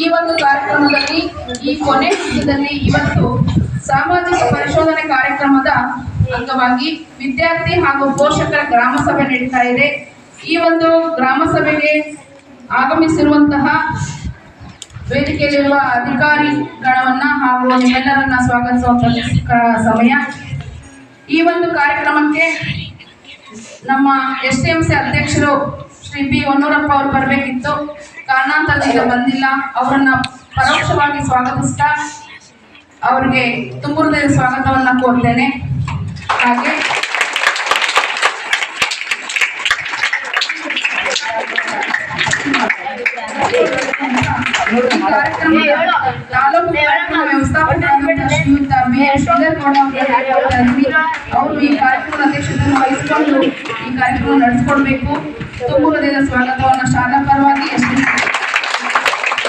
ಈ ಒಂದು ಕಾರ್ಯಕ್ರಮದಲ್ಲಿ, ಈ ಕೊನೆ ಹಂತದಲ್ಲಿ ಇವತ್ತು ಸಾಮಾಜಿಕ ಪರಿಶೋಧನೆ ಕಾರ್ಯಕ್ರಮದ ಅಂಗವಾಗಿ ವಿದ್ಯಾರ್ಥಿ ಹಾಗೂ ಪೋಷಕರ ಗ್ರಾಮ ಸಭೆ ನಡೀತಾ ಇದೆ. ಈ ಒಂದು ಗ್ರಾಮ ಸಭೆಗೆ ಆಗಮಿಸಿರುವಂತಹ ವೇದಿಕೆಯಲ್ಲಿರುವ ಅಧಿಕಾರಿಗಳನ್ನ ಹಾಗೂ ನಿಮ್ಮೆಲ್ಲರನ್ನ ಸ್ವಾಗತಿಸುವಂತ ಸಮಯ. ಈ ಒಂದು ಕಾರ್ಯಕ್ರಮಕ್ಕೆ ನಮ್ಮ ಎಸ್ ಟಿ ಎಂ ಸಿ ಅಧ್ಯಕ್ಷರು ಶ್ರೀ ಪಿ ಹೊನ್ನೂರಪ್ಪ ಅವರು ಬರಬೇಕಿತ್ತು. ಕಾರಣಾಂತರದಿಂದ ಬಂದಿಲ್ಲ. ಅವರನ್ನ ಪರೋಕ್ಷವಾಗಿ ಸ್ವಾಗತಿಸ್ತಾ ಅವರಿಗೆ ತುಂಬುರದ ಸ್ವಾಗತವನ್ನ ಕೋರ್ತೇನೆ. ಹಾಗೆ ತಾಲೂಕು ಕಾರ್ಯಕ್ರಮ ಅವರು ಈ ಬಿ ಕಾರ್ಯಕ್ರಮ ನಡೆಸ್ಕೊಡ್ಬೇಕು. ತುಂಬ ಹೃದಯದ ಸ್ವಾಗತವನ್ನು